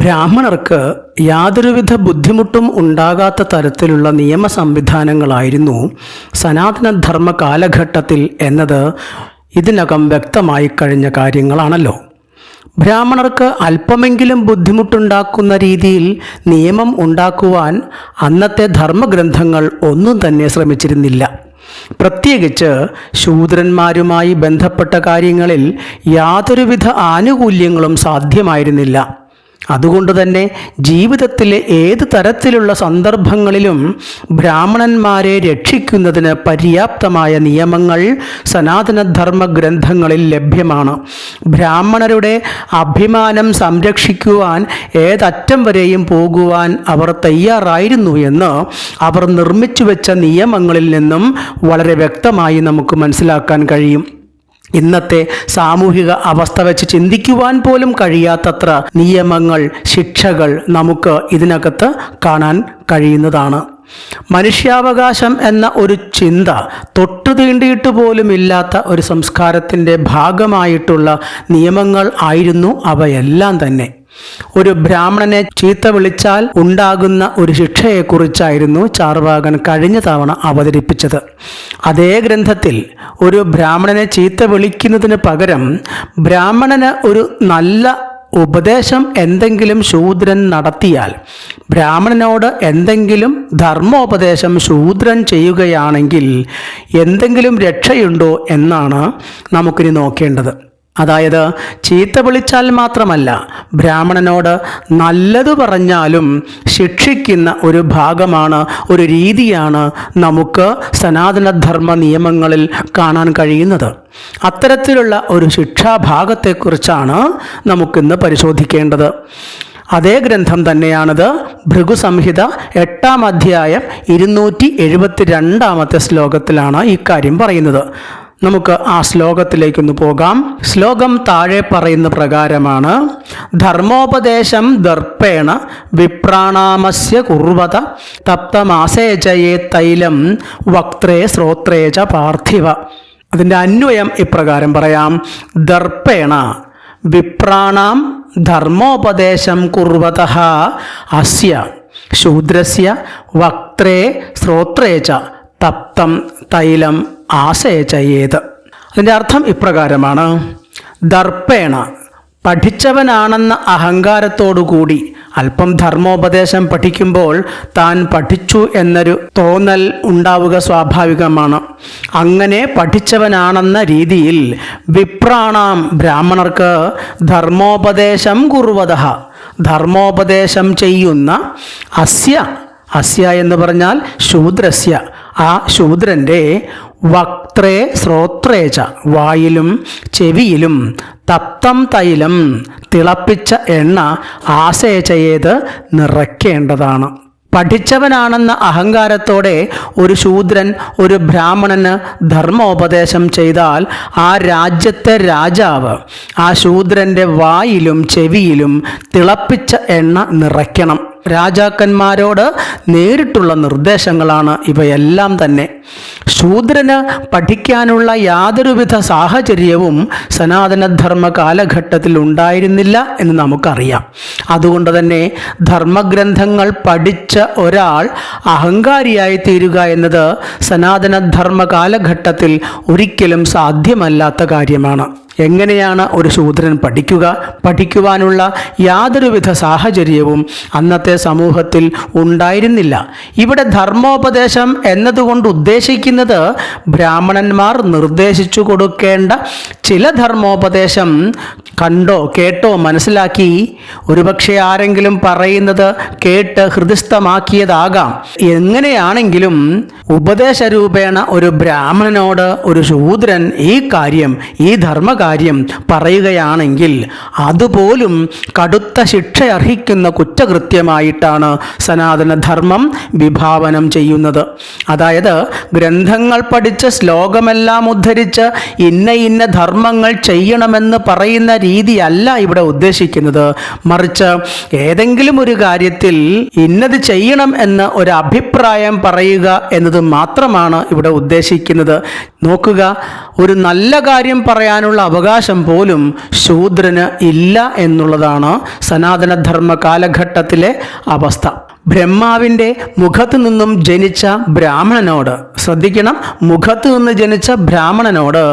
ബ്രാഹ്മണർക്ക് യാതൊരുവിധ ബുദ്ധിമുട്ടും ഉണ്ടാകാത്ത തരത്തിലുള്ള നിയമ സംവിധാനങ്ങളായിരുന്നു സനാതനധർമ്മ കാലഘട്ടത്തിൽ എന്നത് ഇതിനകം വ്യക്തമായി കഴിഞ്ഞ കാര്യങ്ങളാണല്ലോ. ബ്രാഹ്മണർക്ക് അല്പമെങ്കിലും ബുദ്ധിമുട്ടുണ്ടാക്കുന്ന രീതിയിൽ നിയമം ഉണ്ടാക്കുവാൻ അന്നത്തെ ധർമ്മഗ്രന്ഥങ്ങൾ ഒന്നും തന്നെ ശ്രമിച്ചിരുന്നില്ല. പ്രത്യേകിച്ച് ശൂദ്രന്മാരുമായി ബന്ധപ്പെട്ട കാര്യങ്ങളിൽ യാതൊരുവിധ ആനുകൂല്യങ്ങളും സാധ്യമായിരുന്നില്ല. അതുകൊണ്ട് തന്നെ ജീവിതത്തിലെ ഏത് തരത്തിലുള്ള സന്ദർഭങ്ങളിലും ബ്രാഹ്മണന്മാരെ രക്ഷിക്കുന്നതിന് പര്യാപ്തമായ നിയമങ്ങൾ സനാതനധർമ്മ ഗ്രന്ഥങ്ങളിൽ ലഭ്യമാണ്. ബ്രാഹ്മണരുടെ അഭിമാനം സംരക്ഷിക്കുവാൻ ഏതറ്റം വരെയും പോകുവാൻ അവർ തയ്യാറായിരുന്നു എന്ന് അവർ നിർമ്മിച്ചു വെച്ച നിയമങ്ങളിൽ നിന്നും വളരെ വ്യക്തമായി നമുക്ക് മനസ്സിലാക്കാൻ കഴിയും. ഇന്നത്തെ സാമൂഹിക അവസ്ഥ വെച്ച് ചിന്തിക്കുവാൻ പോലും കഴിയാത്തത്ര നിയമങ്ങൾ ശിക്ഷകൾ നമുക്ക് ഇതിനകത്ത് കാണാൻ കഴിയുന്നതാണ്. മനുഷ്യാവകാശം എന്ന ഒരു ചിന്ത തൊട്ടു തീണ്ടിയിട്ട് പോലും ഇല്ലാത്ത ഒരു സംസ്കാരത്തിന്റെ ഭാഗമായിട്ടുള്ള നിയമങ്ങൾ ആയിരുന്നു അവയെല്ലാം തന്നെ. ഒരു ബ്രാഹ്മണനെ ചീത്ത വിളിച്ചാൽ ഉണ്ടാകുന്ന ഒരു ശിക്ഷയെക്കുറിച്ചായിരുന്നു ചാർവാകൻ കഴിഞ്ഞ തവണ അവതരിപ്പിച്ചത്. അതേ ഗ്രന്ഥത്തിൽ ഒരു ബ്രാഹ്മണനെ ചീത്ത വിളിക്കുന്നതിന് പകരം ബ്രാഹ്മണന് ഒരു നല്ല ഉപദേശം എന്തെങ്കിലും ശൂദ്രൻ നടത്തിയാൽ ബ്രാഹ്മണനോട് എന്തെങ്കിലും ധർമ്മോപദേശം ശൂദ്രൻ ചെയ്യുകയാണെങ്കിൽ എന്തെങ്കിലും രക്ഷയുണ്ടോ എന്നാണ് നമുക്കിനി നോക്കേണ്ടത്. അതായത് ചീത്ത വിളിച്ചാൽ മാത്രമല്ല ബ്രാഹ്മണനോട് നല്ലത് പറഞ്ഞാലും ശിക്ഷിക്കുന്ന ഒരു ഭാഗമാണ് ഒരു രീതിയാണ് നമുക്ക് സനാതനധർമ്മ നിയമങ്ങളിൽ കാണാൻ കഴിയുന്നത്. അത്തരത്തിലുള്ള ഒരു ശിക്ഷാഭാഗത്തെക്കുറിച്ചാണ് നമുക്കിന്ന് പരിശോധിക്കേണ്ടത്. അതേ ഗ്രന്ഥം തന്നെയാണിത്. ഭൃഗുസംഹിത എട്ടാം അധ്യായം ഇരുന്നൂറ്റി എഴുപത്തി രണ്ടാമത്തെ ശ്ലോകത്തിലാണ് ഇക്കാര്യം പറയുന്നത്. നമുക്ക് ആ ശ്ലോകത്തിലേക്കൊന്ന് പോകാം. ശ്ലോകം താഴെ പറയുന്ന പ്രകാരമാണ് ധർമ്മോപദേശം ദർപ്പേണ വിപ്രാണാമസ്യ കുർവത തപ്തമാസേചയേ തൈലം വക്ത്രേ ശ്രോത്രേ ച പാർത്ഥിവ. അതിന്റെ അന്വയം ഇപ്രകാരം പറയാം ദർപ്പേണ വിപ്രാണാം ധർമ്മോപദേശം കുർവത അസ്യ ശൂദ്രസ്യ വക്ത്രേ ശ്രോത്രേ തപ്തം തൈലം ആശയചയേത്. അതിന്റെ അർത്ഥം ഇപ്രകാരമാണ്. ദർപ്പേണ പഠിച്ചവനാണെന്ന അഹങ്കാരത്തോടുകൂടി അല്പം ധർമ്മോപദേശം പഠിക്കുമ്പോൾ താൻ പഠിച്ചു എന്നൊരു തോന്നൽ ഉണ്ടാവുക സ്വാഭാവികമാണ്. അങ്ങനെ പഠിച്ചവനാണെന്ന രീതിയിൽ വിപ്രാണാം ബ്രാഹ്മണർക്ക് ധർമ്മോപദേശം കുറുവത ധർമ്മോപദേശം ചെയ്യുന്ന അസ്യ അസ്യ എന്ന് പറഞ്ഞാൽ ശൂദ്രസ്യ. ആ ശൂദ്രന്റെ വക്ത്രേ ശ്രോത്രേച വായിലും ചെവിയിലും തപ്തം തൈലം തിളപ്പിച്ച എണ്ണ ആശേചയേത് നിറയ്ക്കേണ്ടതാണ്. പഠിച്ചവനാണെന്ന അഹങ്കാരത്തോടെ ഒരു ശൂദ്രൻ ഒരു ബ്രാഹ്മണന് ധർമ്മോപദേശം ചെയ്താൽ ആ രാജ്യത്തെ രാജാവ് ആ ശൂദ്രന്റെ വായിലും ചെവിയിലും തിളപ്പിച്ച എണ്ണ നിറയ്ക്കണം. രാജാക്കന്മാരോട് നേരിട്ടുള്ള നിർദ്ദേശങ്ങളാണ് ഇവയെല്ലാം തന്നെ. ശൂദ്രന് പഠിക്കാനുള്ള യാതൊരുവിധ സാഹചര്യവും സനാതനധർമ്മ കാലഘട്ടത്തിൽ ഉണ്ടായിരുന്നില്ല എന്ന് നമുക്കറിയാം. അതുകൊണ്ട് തന്നെ ധർമ്മഗ്രന്ഥങ്ങൾ പഠിച്ച ഒരാൾ അഹങ്കാരിയായി തീരുക എന്നത് സനാതനധർമ്മ കാലഘട്ടത്തിൽ ഒരിക്കലും സാധ്യമല്ലാത്ത കാര്യമാണ്. എങ്ങനെയാണ് ഒരു ശൂദ്രൻ പഠിക്കുക? പഠിക്കുവാനുള്ള യാതൊരുവിധ സാഹചര്യവും അന്നത്തെ സമൂഹത്തിൽ ഉണ്ടായിരുന്നില്ല. ഇവിടെ ധർമ്മോപദേശം എന്നതുകൊണ്ട് ഉദ്ദേശിക്കുന്നത് ബ്രാഹ്മണന്മാർ നിർദ്ദേശിച്ചു കൊടുക്കേണ്ട ചില ധർമ്മോപദേശം കണ്ടോ കേട്ടോ മനസ്സിലാക്കി. ഒരുപക്ഷെ ആരെങ്കിലും പറയുന്നത് കേട്ട് ഹൃദയസ്ഥമാക്കിയതാകാം. എങ്ങനെയാണെങ്കിലും ഉപദേശരൂപേണ ഒരു ബ്രാഹ്മണനോട് ഒരു ശൂദ്രൻ ഈ കാര്യം ഈ ധർമ്മകാര്യം പറയുകയാണെങ്കിൽ അതുപോലും കടുത്ത ശിക്ഷ അർഹിക്കുന്ന കുറ്റകൃത്യമായിട്ടാണ് സനാതനധർമ്മം വിഭാവനം ചെയ്യുന്നത്. അതായത് ഗ്രന്ഥങ്ങൾ പഠിച്ച് ശ്ലോകമെല്ലാം ഉദ്ധരിച്ച് ഇന്ന ഇന്ന ധർമ്മങ്ങൾ ചെയ്യണമെന്ന് പറയുന്ന രീതിയല്ല ഇവിടെ ഉദ്ദേശിക്കുന്നത്. മറിച്ച് ഏതെങ്കിലും ഒരു കാര്യത്തിൽ ഇന്നത് ചെയ്യണം എന്ന് ഒരു അഭിപ്രായം പറയുക എന്നത് മാത്രമാണ് ഇവിടെ ഉദ്ദേശിക്കുന്നത്. നോക്കുക ഒരു നല്ല കാര്യം പറയാനുള്ള അവകാശം പോലും ശൂദ്രന് ഇല്ല എന്നുള്ളതാണ് സനാതനധർമ്മ കാലഘട്ടത്തിലെ അവസ്ഥ. ബ്രഹ്മാവിന്റെ മുഖത്ത് നിന്നും ജനിച്ച ബ്രാഹ്മണനോട് ശ്രദ്ധിക്കണം മുഖത്ത് നിന്ന് ജനിച്ച ബ്രാഹ്മണനോട്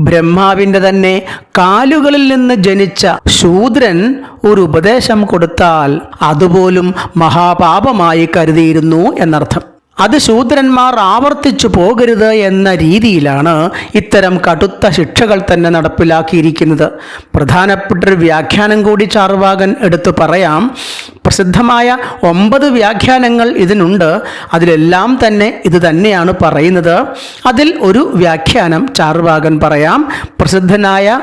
ബ്രഹ്മാവിന്റെ തന്നെ കാലുകളിൽ നിന്ന് ജനിച്ച ശൂദ്രൻ ഒരു ഉപദേശം കൊടുത്താൽ അതുപോലും മഹാപാപമായി കരുതിയിരുന്നു എന്നർത്ഥം. അത് ശൂദ്രന്മാർ ആവർത്തിച്ചു പോകരുത് എന്ന രീതിയിലാണ് ഇത്തരം കടുത്ത ശിക്ഷകൾ തന്നെ നടപ്പിലാക്കിയിരിക്കുന്നത്. പ്രധാനപ്പെട്ടൊരു വ്യാഖ്യാനം കൂടി ചാർവാകൻ എടുത്തു പറയാം. പ്രസിദ്ധമായ ഒമ്പത് വ്യാഖ്യാനങ്ങൾ ഇതിനുണ്ട്. അതിലെല്ലാം തന്നെ ഇത് തന്നെയാണ് പറയുന്നത്. അതിൽ ഒരു വ്യാഖ്യാനം ചാർവാകൻ പറയാം. പ്രസിദ്ധനായ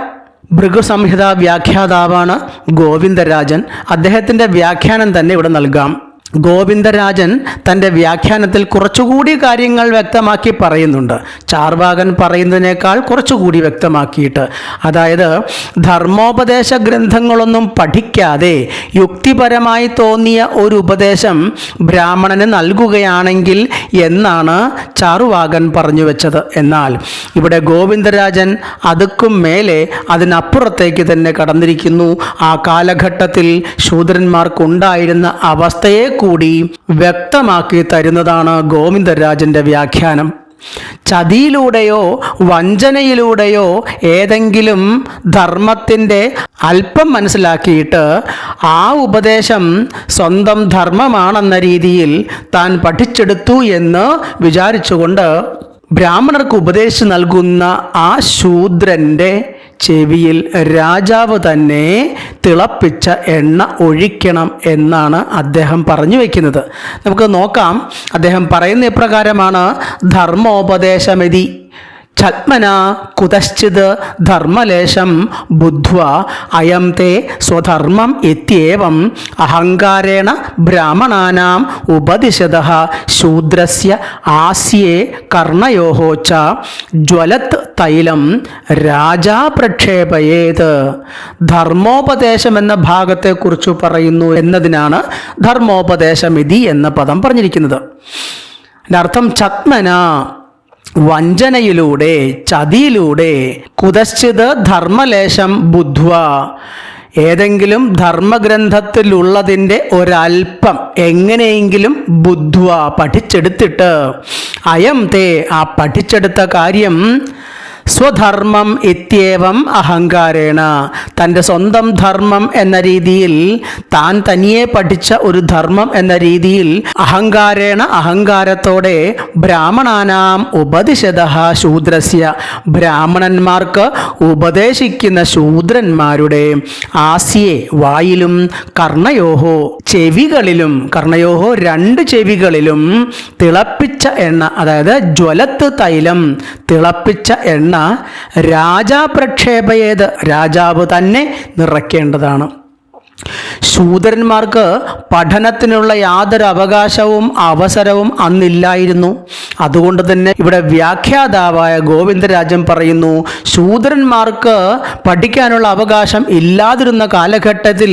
ഭൃഗുസംഹിത വ്യാഖ്യാതാവാണ് ഗോവിന്ദരാജൻ. അദ്ദേഹത്തിന്റെ വ്യാഖ്യാനം തന്നെ ഇവിടെ നൽകാം. ഗോവിന്ദരാജൻ തന്റെ വ്യാഖ്യാനത്തിൽ കുറച്ചുകൂടി കാര്യങ്ങൾ വ്യക്തമാക്കി പറയുന്നുണ്ട്. ചാർവാകൻ പറയുന്നതിനേക്കാൾ കുറച്ചുകൂടി വ്യക്തമാക്കിയിട്ട്. അതായത് ധർമ്മോപദേശ ഗ്രന്ഥങ്ങളൊന്നും പഠിക്കാതെ യുക്തിപരമായി തോന്നിയ ഒരു ഉപദേശം ബ്രാഹ്മണന് നൽകുകയാണെങ്കിൽ എന്നാണ് ചാർവാകൻ പറഞ്ഞു വെച്ചത്. എന്നാൽ ഇവിടെ ഗോവിന്ദരാജൻ അതുക്കും മേലെ അതിനപ്പുറത്തേക്ക് തന്നെ കടന്നിരിക്കുന്നു. ആ കാലഘട്ടത്തിൽ ശൂദ്രന്മാർക്കുണ്ടായിരുന്ന അവസ്ഥയെ കൂടി വ്യക്തമാക്കി തരുന്നതാണ് ഗോവിന്ദരാജന്റെ വ്യാഖ്യാനം. ചതിയിലൂടെയോ വഞ്ചനയിലൂടെയോ ഏതെങ്കിലും ധർമ്മത്തിന്റെ അല്പം മനസ്സിലാക്കിയിട്ട് ആ ഉപദേശം സ്വന്തം ധർമ്മമാണെന്ന രീതിയിൽ താൻ പഠിച്ചെടുത്തു എന്ന് വിചാരിച്ചുകൊണ്ട് ബ്രാഹ്മണർക്ക് ഉപദേശിച്ച് നൽകുന്ന ആ ശൂദ്രന്റെ ചെവിയിൽ രാജാവ് തന്നെ തിളപ്പിച്ച എണ്ണ ഒഴിക്കണം എന്നാണ് അദ്ദേഹം പറഞ്ഞു വയ്ക്കുന്നത് നമുക്ക് നോക്കാം. അദ്ദേഹം പറയുന്ന ഇപ്രകാരമാണ് ധർമ്മോപദേശമിതി. ഛത്മന കുതശ്ചിത് ധർമ്മലേശം ബുദ്ധ്വ അയം തേ സ്വധർമ്മം ഇത്യേവം അഹങ്കാരേണ ബ്രാഹ്മണാനാം ഉപദിശത ശൂദ്രസ്യ ആസ്യേ കർണയോ ച ജ്വലത് തൈലം രാജാ പ്രക്ഷേപയേത് ധർമ്മോപദേശം എന്ന ഭാഗത്തെക്കുറിച്ച് പറയുന്നു എന്നതിനാണ് ധർമ്മോപദേശമിതി എന്ന പദം പറഞ്ഞിരിക്കുന്നത്. അതിന്റെ അർത്ഥം ഛത്മന വഞ്ചനയിലൂടെ ചതിയിലൂടെ കുതശ്ചിത് ധർമ്മലേശം ബുദ്ധ്വ. ഏതെങ്കിലും ധർമ്മഗ്രന്ഥത്തിലുള്ളതിന്റെ ഒരൽപ്പം എങ്ങനെയെങ്കിലും ബുദ്ധ്വ പഠിച്ചെടുത്തിട്ട് അയം തേ ആ പഠിച്ചെടുത്ത കാര്യം സ്വധർമ്മം ഇത്യേവം അഹങ്കാരേണ. തന്റെ സ്വന്തം ധർമ്മം എന്ന രീതിയിൽ താൻ തനിയെ പഠിച്ച ഒരു ധർമ്മം എന്ന രീതിയിൽ അഹങ്കാരേണ അഹങ്കാരത്തോടെ ബ്രാഹ്മണാനാം ഉപദിശത ശൂദ്രസ്യ. ബ്രാഹ്മണന്മാർക്ക് ഉപദേശിക്കുന്ന ശൂദ്രന്മാരുടെ ആസിയെ വായിലും കർണയോഹോ ചെവികളിലും കർണയോഹോ രണ്ട് ചെവികളിലും തിളപ്പിച്ച എണ്ണ അതായത് ജ്വലത്ത് തൈലം തിളപ്പിച്ച എണ്ണ രാജാ പ്രക്ഷേപയേത് രാജാവ് തന്നെ നിറയ്ക്കേണ്ടതാണ് ശൂദ്രന്മാർക്ക് പഠനത്തിനുള്ള യാതൊരു അവകാശവും അവസരവും അന്നില്ലായിരുന്നു. അതുകൊണ്ട് തന്നെ ഇവിടെ വ്യാഖ്യാതാവായ ഗോവിന്ദരാജൻ പറയുന്നു ശൂദരന്മാർക്ക് പഠിക്കാനുള്ള അവകാശം ഇല്ലാതിരുന്ന കാലഘട്ടത്തിൽ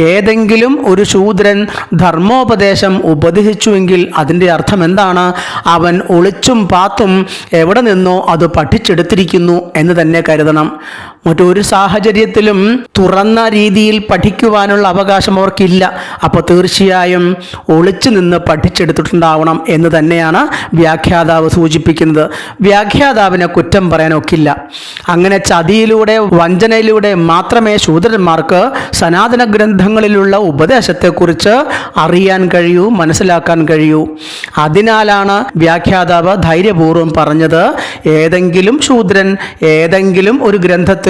ഏതെങ്കിലും ഒരു ശൂദ്രൻ ധർമ്മോപദേശം ഉപദേശിച്ചുവെങ്കിൽ അതിന്റെ അർത്ഥം എന്താണ്? അവൻ ഒളിച്ചും പാത്തും എവിടെ നിന്നോ അത് പഠിച്ചെടുത്തിരിക്കുന്നു എന്ന് തന്നെ കരുതണം. മറ്റൊരു സാഹചര്യത്തിലും തുറന്ന രീതിയിൽ പഠിക്കുവാനുള്ള അവകാശം അവർക്കില്ല. അപ്പോൾ തീർച്ചയായും ഒളിച്ചു നിന്ന് പഠിച്ചെടുത്തിട്ടുണ്ടാവണം എന്ന് തന്നെയാണ് വ്യാഖ്യാതാവ് സൂചിപ്പിക്കുന്നത്. വ്യാഖ്യാതാവിനെ കുറ്റം പറയാനൊക്കില്ല. അങ്ങനെ ചതിയിലൂടെ വഞ്ചനയിലൂടെ മാത്രമേ ശൂദ്രന്മാർക്ക് സനാതന ഗ്രന്ഥങ്ങളിലുള്ള ഉപദേശത്തെക്കുറിച്ച് അറിയാൻ കഴിയൂ മനസ്സിലാക്കാൻ കഴിയൂ. അതിനാലാണ് വ്യാഖ്യാതാവ് ധൈര്യപൂർവം പറഞ്ഞത് ഏതെങ്കിലും ശൂദ്രൻ ഏതെങ്കിലും ഒരു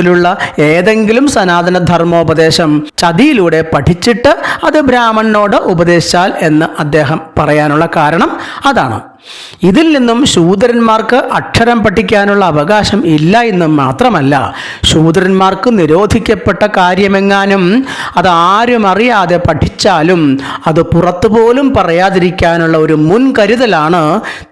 ഗ്രന്ഥത്തിലുള്ള ഏതെങ്കിലും സനാതന ധർമ്മോപദേശം ചതിയിലൂടെ പഠിച്ചിട്ട് അത് ബ്രാഹ്മണനോട് ഉപദേശിച്ചാൽ എന്ന് അദ്ദേഹം പറയാനുള്ള കാരണം അതാണ്. ഇതിൽ നിന്നും ശൂദ്രന്മാർക്ക് അക്ഷരം പഠിക്കാനുള്ള അവകാശം ഇല്ല എന്ന് മാത്രമല്ല ശൂദ്രന്മാർക്ക് നിരോധിക്കപ്പെട്ട കാര്യമെങ്ങാനും അത് ആരും അറിയാതെ പഠിച്ചാലും അത് പുറത്തു പോലും പറയാതിരിക്കാനുള്ള ഒരു മുൻകരുതലാണ്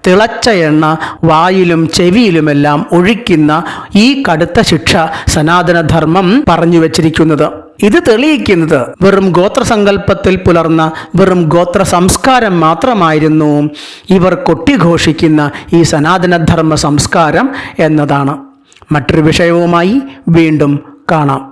തിളച്ച എണ്ണ വായിലും ചെവിയിലുമെല്ലാം ഒഴിക്കുന്ന ഈ കടുത്ത ശിക്ഷ സനാതനധർമ്മം പറഞ്ഞു വച്ചിരിക്കുന്നത്. ഇത് തെളിയിക്കുന്നത് വെറും ഗോത്രസങ്കല്പത്തിൽ പുലർന്ന വെറും ഗോത്ര സംസ്കാരം മാത്രമായിരുന്നു. ഇവർ കൊട്ടിഘോഷിക്കുന്ന ഈ സനാതനധർമ്മ സംസ്കാരം എന്നതാണ്. മറ്റൊരു വിഷയവുമായി വീണ്ടും കാണാം.